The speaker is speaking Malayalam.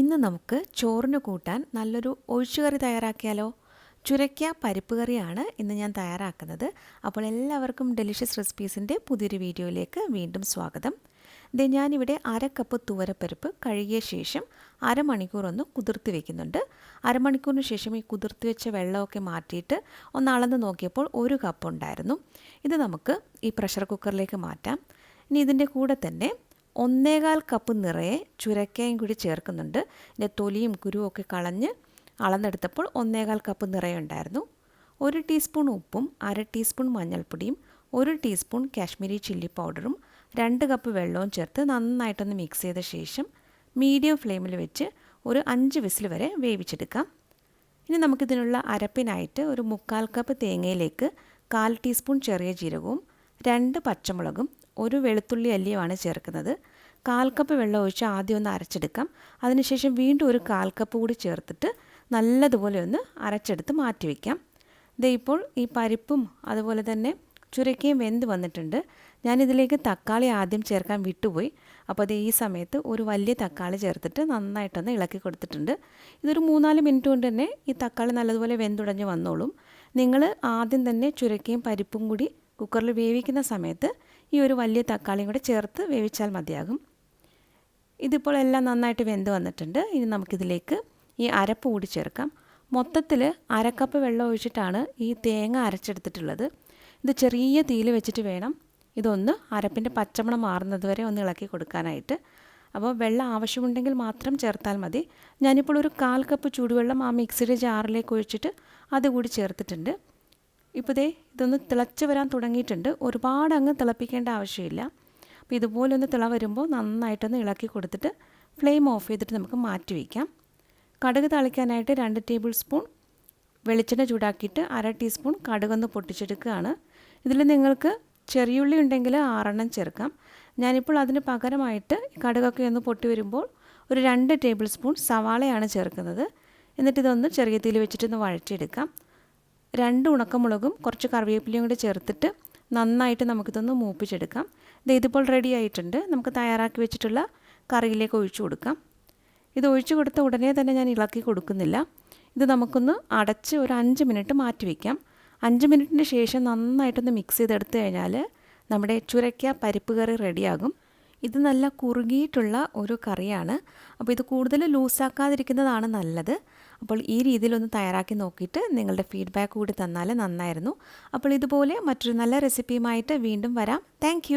ഇന്ന് നമുക്ക് ചോറിന് കൂട്ടാൻ നല്ലൊരു ഒഴിച്ചുകറി തയ്യാറാക്കിയാലോ? ചുരയ്ക്ക പരിപ്പ് കറിയാണ് ഇന്ന് ഞാൻ തയ്യാറാക്കുന്നത്. അപ്പോൾ എല്ലാവർക്കും ഡെലിഷ്യസ് റെസിപ്പീസിന്റെ പുതിയൊരു വീഡിയോയിലേക്ക് വീണ്ടും സ്വാഗതം. ഇത് ഞാനിവിടെ അര കപ്പ് തുവരപ്പരിപ്പ് കഴുകിയ ശേഷം അരമണിക്കൂർ ഒന്ന് കുതിർത്തി വെക്കുന്നുണ്ട്. അരമണിക്കൂറിന് ശേഷം ഈ കുതിർത്തി വെച്ച വെള്ളമൊക്കെ മാറ്റിയിട്ട് ഒന്ന് അളന്ന് നോക്കിയപ്പോൾ ഒരു കപ്പ് ഉണ്ടായിരുന്നു. ഇത് നമുക്ക് ഈ പ്രഷർ കുക്കറിലേക്ക് മാറ്റാം. ഇനി ഇതിന്റെ കൂടെ തന്നെ ഒന്നേകാൽ കപ്പ് നിറയെ ചുരക്കയും കൂടി ചേർക്കുന്നുണ്ട്. ഇതിന്റെ തൊലിയും കുരുവും ഒക്കെ കളഞ്ഞ് അളന്നെടുത്തപ്പോൾ ഒന്നേകാൽ കപ്പ് നിറയെ ഉണ്ടായിരുന്നു ഒരു ടീസ്പൂൺ ഉപ്പും അര ടീസ്പൂൺ മഞ്ഞൾപ്പൊടിയും ഒരു ടീസ്പൂൺ കാശ്മീരി ചില്ലി പൗഡറും രണ്ട് കപ്പ് വെള്ളവും ചേർത്ത് നന്നായിട്ടൊന്ന് മിക്സ് ചെയ്ത ശേഷം മീഡിയം ഫ്ലെയിമിൽ വെച്ച് ഒരു അഞ്ച് വിസിൽ വരെ വേവിച്ചെടുക്കാം. ഇനി നമുക്കിതിനുള്ള അരപ്പിനായിട്ട് ഒരു മുക്കാൽ കപ്പ് തേങ്ങയിലേക്ക് കാൽ ടീസ്പൂൺ ചെറിയ ജീരകവും രണ്ട് പച്ചമുളകും ഒരു വെളുത്തുള്ളി അല്ലിയുമാണ് ചേർക്കുന്നത്. കാൽ കപ്പ് വെള്ളം ഒഴിച്ച് ആദ്യം ഒന്ന് അരച്ചെടുക്കാം. അതിനുശേഷം വീണ്ടും ഒരു കാൽ കപ്പ് കൂടി ചേർത്തിട്ട് നല്ലതുപോലെ ഒന്ന് അരച്ചെടുത്ത് മാറ്റി വയ്ക്കാം ദേ ഇപ്പോൾ ഈ പരിപ്പും അതുപോലെ തന്നെ ചുരക്കയും വെന്ത് വന്നിട്ടുണ്ട്. ഞാനിതിലേക്ക് തക്കാളി ആദ്യം ചേർക്കാൻ വിട്ടുപോയി. അപ്പോൾ അത് ഈ സമയത്ത് ഒരു വലിയ തക്കാളി ചേർത്തിട്ട് നന്നായിട്ടൊന്ന് ഇളക്കി കൊടുത്തിട്ടുണ്ട്. ഇതൊരു മൂന്നാൽ മിനിറ്റ് കൊണ്ട് തന്നെ ഈ തക്കാളി നല്ലതുപോലെ വെന്തുടഞ്ഞ് വന്നോളും. നിങ്ങൾ ആദ്യം തന്നെ ചുരക്കയും പരിപ്പും കൂടി കുക്കറിൽ വേവിക്കുന്ന സമയത്ത് ഈ ഒരു വലിയ തക്കാളിയും കൂടെ ചേർത്ത് വേവിച്ചാൽ മതിയാകും. ഇതിപ്പോൾ എല്ലാം നന്നായിട്ട് വെന്ത് വന്നിട്ടുണ്ട്. ഇനി നമുക്കിതിലേക്ക് ഈ അരപ്പ് കൂടി ചേർക്കാം. മൊത്തത്തിൽ അരക്കപ്പ് വെള്ളം ഒഴിച്ചിട്ടാണ് ഈ തേങ്ങ അരച്ചെടുത്തിട്ടുള്ളത്. ഇത് ചെറിയ തീയിൽ വെച്ചിട്ട് വേണം ഇതൊന്ന് അരപ്പിന്റെ പച്ചമണം മാറുന്നത് വരെ ഒന്ന് ഇളക്കി കൊടുക്കാനായിട്ട്. അപ്പോൾ വെള്ളം ആവശ്യമുണ്ടെങ്കിൽ മാത്രം ചേർത്താൽ മതി. ഞാനിപ്പോൾ ഒരു കാൽ കപ്പ് ചൂടുവെള്ളം ആ മിക്സിയുടെ ജാറിലേക്ക് ഒഴിച്ചിട്ട് അതുകൂടി ചേർത്തിട്ടുണ്ട്. ഇപ്പോൾ ദേ ഇതൊന്ന് തിളച്ച് വരാൻ തുടങ്ങിയിട്ടുണ്ട്. ഒരുപാട് അങ്ങ് തിളപ്പിക്കേണ്ട ആവശ്യമില്ല. അപ്പോൾ ഇതുപോലെ ഒന്ന് തിള വരുമ്പോൾ നന്നായിട്ടൊന്ന് ഇളക്കി കൊടുത്തിട്ട് ഫ്ലെയിം ഓഫ് ചെയ്തിട്ട് നമുക്ക് മാറ്റി വയ്ക്കാം കടുക് തളിക്കാനായിട്ട് രണ്ട് ടേബിൾ സ്പൂൺ വെളിച്ചെണ്ണ ചൂടാക്കിയിട്ട് അര ടീസ്പൂൺ കടുകൊന്ന് പൊട്ടിച്ചെടുക്കുകയാണ്. ഇതിൽ നിങ്ങൾക്ക് ചെറിയുള്ളി ഉണ്ടെങ്കിൽ ആറെണ്ണം ചേർക്കാം. ഞാനിപ്പോൾ അതിന് പകരമായിട്ട് കടുകൊക്കെ ഒന്ന് പൊട്ടി വരുമ്പോൾ ഒരു രണ്ട് ടേബിൾ സ്പൂൺ സവാളയാണ് ചേർക്കുന്നത്. എന്നിട്ട് ഇതൊന്ന് ചെറിയ തീയിൽ വെച്ചിട്ടൊന്ന് വഴറ്റിയെടുക്കാം. രണ്ട് ഉണക്കമുളകും കുറച്ച് കറിവേപ്പിലയും കൂടി ചേർത്തിട്ട് നന്നായിട്ട് നമുക്കിതൊന്ന് മൂപ്പിച്ചെടുക്കാം. ഇത് ഇതിപ്പോൾ റെഡി ആയിട്ടുണ്ട്. നമുക്ക് തയ്യാറാക്കി വെച്ചിട്ടുള്ള കറിയിലേക്ക് ഒഴിച്ചു കൊടുക്കാം. ഇത് ഒഴിച്ചു കൊടുത്ത ഉടനെ തന്നെ ഞാൻ ഇളക്കി കൊടുക്കുന്നില്ല. ഇത് നമുക്കൊന്ന് അടച്ച് ഒരു അഞ്ച് മിനിറ്റ് മാറ്റി വയ്ക്കാം അഞ്ച് മിനിറ്റിന് ശേഷം നന്നായിട്ടൊന്ന് മിക്സ് ചെയ്തെടുത്ത് കഴിഞ്ഞാൽ നമ്മുടെ ചുരയ്ക്ക പരിപ്പ് കറി റെഡിയാകും ഇത് നല്ല കുറുകിയിട്ടുള്ള ഒരു കറിയാണ്. അപ്പോൾ ഇത് കൂടുതൽ ലൂസാക്കാതിരിക്കുന്നതാണ് നല്ലത്. അപ്പോൾ ഈ രീതിയിലൊന്ന് തയ്യാറാക്കി നോക്കിയിട്ട് നിങ്ങളുടെ ഫീഡ്ബാക്ക് കൂടി തന്നാൽ നന്നായിരുന്നു. അപ്പോൾ ഇതുപോലെ മറ്റൊരു നല്ല റെസിപ്പിയുമായിട്ട് വീണ്ടും വരാം. താങ്ക്